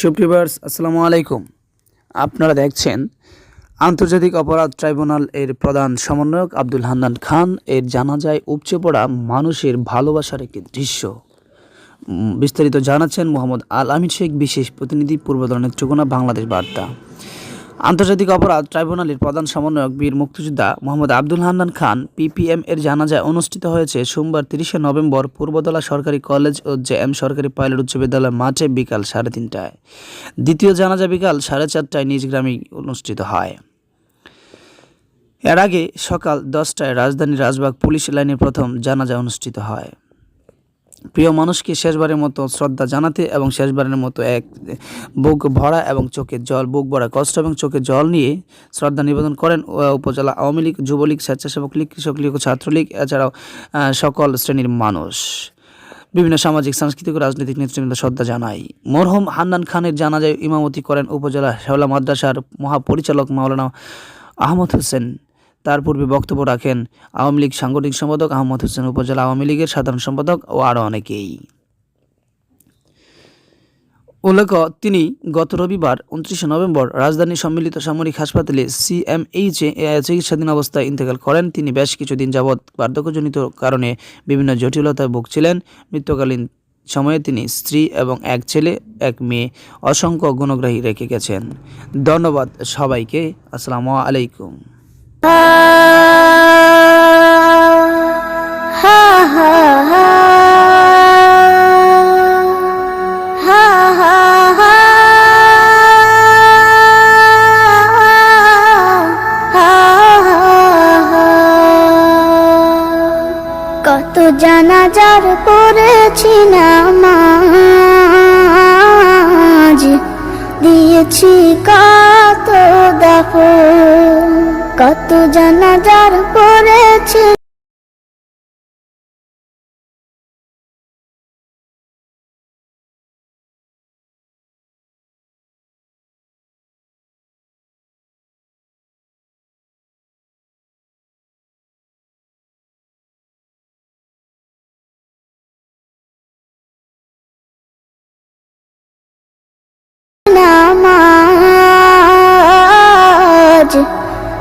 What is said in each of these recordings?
সুপ্রিভার্স আসসালামু আলাইকুম। আপনারা দেখছেন আন্তর্জাতিক অপরাধ ট্রাইব্যুনাল এর প্রধান সমন্বয়ক আব্দুল হান্নান খান। এর জানা যায় উপচে পড়া মানুষের ভালোবাসার একটি দৃশ্য। বিস্তারিত জানাচ্ছেন মোহাম্মদ আল আমির শেখ, বিশেষ প্রতিনিধি পূর্বধরনের চুগুনা বাংলাদেশ বার্তা। আন্তর্জাতিক অপরাধ ট্রাইব্যুনালের প্রধান সমন্বয়ক বীর মুক্তিযোদ্ধা মোহাম্মদ আব্দুল হান্নান খান পিপিএম এর জানাজায় অনুষ্ঠিত হয়েছে সোমবার তিরিশে নভেম্বর পূর্বদলা সরকারি কলেজ ও জে এম সরকারি পাইলট উচ্চ বিদ্যালয় মাঠে বিকাল সাড়ে তিনটায়। দ্বিতীয় জানাজা বিকাল সাড়ে চারটায় নিজ গ্রামে অনুষ্ঠিত হয়। এর আগে সকাল দশটায় রাজধানীর রাজবাগ পুলিশ লাইনে প্রথম জানাজা অনুষ্ঠিত হয়। প্রিয় মানুষকে শেষবারের মতো শ্রদ্ধা জানাতে এবং শেষবারের মতো এক বুক ভরা এবং চোখে জল, বুক ভরা কষ্ট এবং চোখে জল নিয়ে শ্রদ্ধা নিবেদন করেন উপজেলা আওয়ামী লীগ, যুবলীগ, স্বেচ্ছাসেবক লীগ, কৃষক লীগ, ছাত্রলীগ, এছাড়াও সকল শ্রেণির মানুষ। বিভিন্ন সামাজিক, সাংস্কৃতিক ও রাজনৈতিক নেতৃবৃন্দ শ্রদ্ধা জানাই। মরহুম হান্নান খানের জানাজায় ইমামতি করেন উপজেলা শেওলা মাদ্রাসার মহাপরিচালক মাওলানা আহমদ হোসেন। তার পূর্বে বক্তব্য রাখেন আওয়ামী লীগ সাংগঠনিক সম্পাদক আহমদ হোসেন, উপজেলা আওয়ামী লীগের সাধারণ সম্পাদক ও আরও অনেকেই। উল্লেখ্য, তিনি গত রবিবার উনত্রিশে নভেম্বর রাজধানীর সম্মিলিত সামরিক হাসপাতালে সিএমএইচে চিকিৎসাধীন অবস্থায় ইন্তেকাল করেন। তিনি বেশ কিছুদিন যাবৎ বার্ধক্যজনিত কারণে বিভিন্ন জটিলতায় ভুগছিলেন। মৃত্যুকালীন সময়ে তিনি স্ত্রী এবং এক ছেলে, এক মেয়ে অসংখ্য গুণগ্রাহী রেখে গেছেন। ধন্যবাদ সবাইকে। আসসালামু আলাইকুম। কত জানাজার পড়েছি নামাজ দিয়েছি কত দেখো কত জানাজার পড়েছি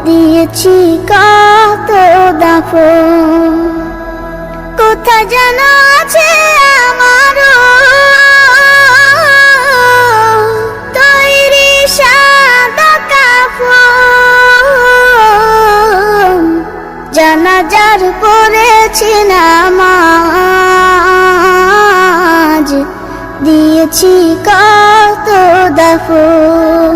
দিয়েছি কত দাফো কোথা যেন আছে আমারও। সাদা কাফন। জানাজার পড়েছি নামাজ। দিয়েছি কত দাফন।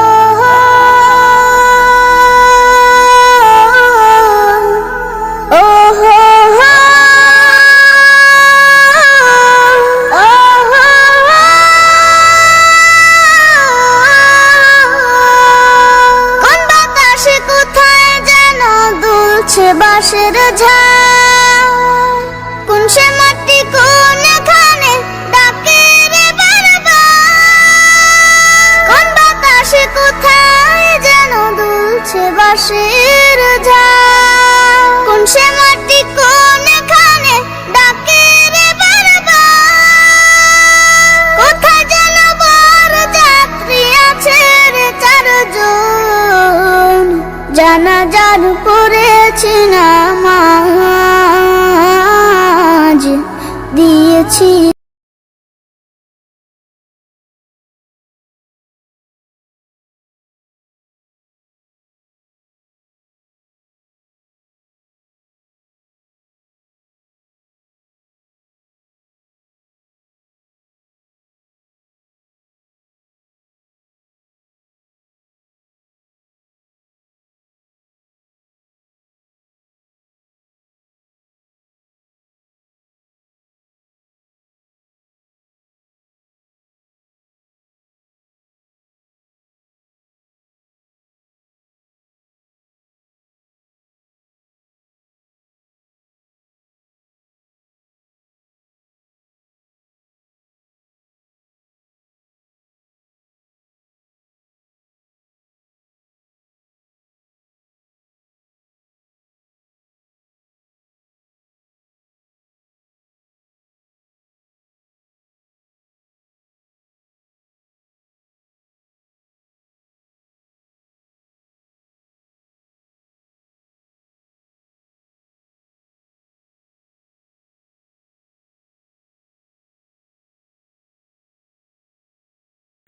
কোন সে মাটি কোন খানে ডাকে রে বাতাসে কোথায় যেন দুলছে いえ。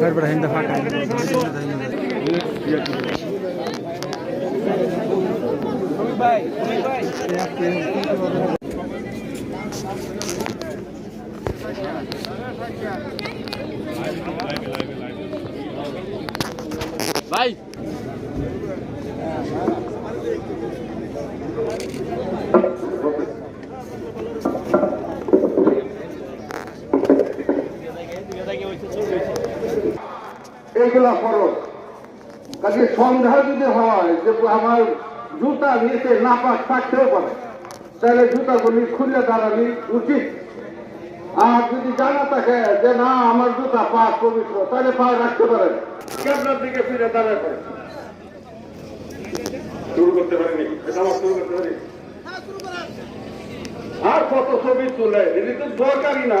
গড়বড় হিন্দা ফাঁকা দাফন এইগুলা ফরজ কাজে সন্দেহ যদি হয় যে আমার জুতা নিচে নাপাক থাকতেও পারে। তাহলে জুতাগুলি খুলে দাঁড়ানি উচিত। আর যদি জানা থাকে যে না আমার জুতা পা পবিত্র তাহলে পা রাখতে পারেন। কেমন দিকে ফিরে দাঁড়ায় পড়ে। শুরু করতে পারেনি। এটা আমার শুরু করতে পারি আর কত ছবি তুলে এটি তো দরকারই না।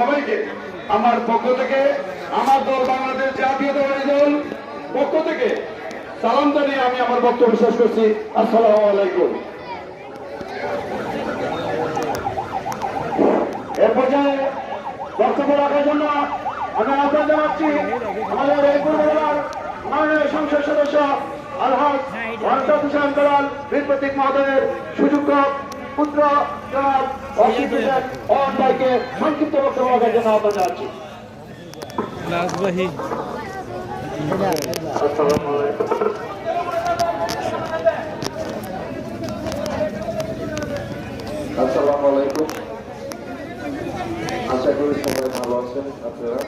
সবাইকে আমার পক্ষ থেকে আমার দল বাংলাদেশ জাতীয়তাবাদী দল পক্ষ থেকে সালাম জানিয়ে আমি আমার বক্তব্য শেষ করছি। আসসালামু আলাইকুম। এর পর্যায়ে বক্তব্য রাখার জন্য আমি আহ্বান জানাচ্ছি আমাদের এই পূর্ববেলার মাননীয় সংসদ সদস্য আলহাজ ওয়ান্টাদ হুসেন দলাল মহোদয়ের সুযোগ্য পুত্র। জনাব অসিত হোসেন ওয়ান ভাইকে সংক্ষিপ্ত বক্তব্য রাখার জন্য আহ্বান জানাচ্ছি আসসালামু আলাইকুম আসসালামু আলাইকুম আশা করি সবাই ভালো আছেন আপনারা